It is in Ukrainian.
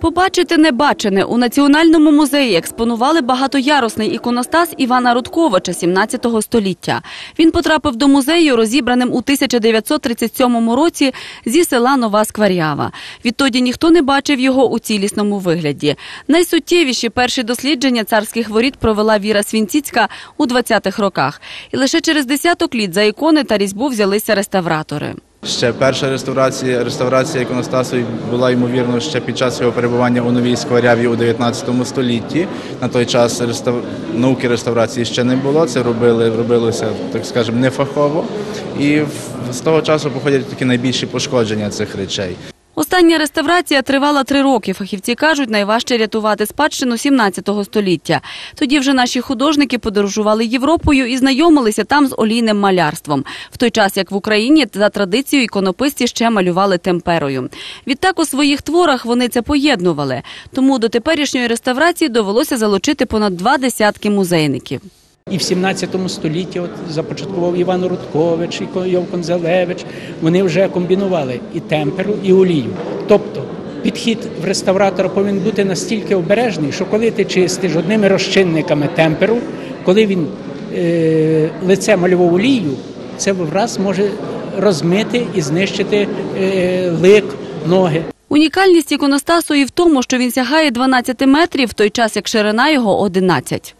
Побачити небачене у національному музеї експонували багатоярусний іконостас Івана Рудковича 17 століття. Він потрапив до музею, розібраним у 1937 році зі села Нова Скварява. Відтоді ніхто не бачив його у цілісному вигляді. Найсуттєвіші перші дослідження царських воріт провела Віра Свінціцька у 20-х роках. І лише через десяток літ за ікони та різьбу взялися реставратори. Ще перша реставрація, реставрація іконостасу була ймовірно ще під час його перебування у новій скваряві у 19 столітті. На той час рестав... науки реставрації ще не було. Це робили, робилося, так скажемо, нефахово. І з того часу походять такі найбільші пошкодження цих речей. Остання реставрація тривала три роки. Фахівці кажуть, найважче рятувати спадщину 17 століття. Тоді вже наші художники подорожували Європою і знайомилися там з олійним малярством. В той час, як в Україні, за традицією іконописці ще малювали темперою. Відтак у своїх творах вони це поєднували. Тому до теперішньої реставрації довелося залучити понад два десятки музейників. І в 17 столітті от започаткував Іван Рудкович, і Йов Конзелевич. Вони вже комбінували і темперу, і олію. Тобто підхід в реставратора повинен бути настільки обережний, що коли ти чистиш одними розчинниками темперу, коли він е, лице малював олію, це враз може розмити і знищити е, лик, ноги. Унікальність іконостасу і в тому, що він сягає 12 метрів, в той час як ширина його 11.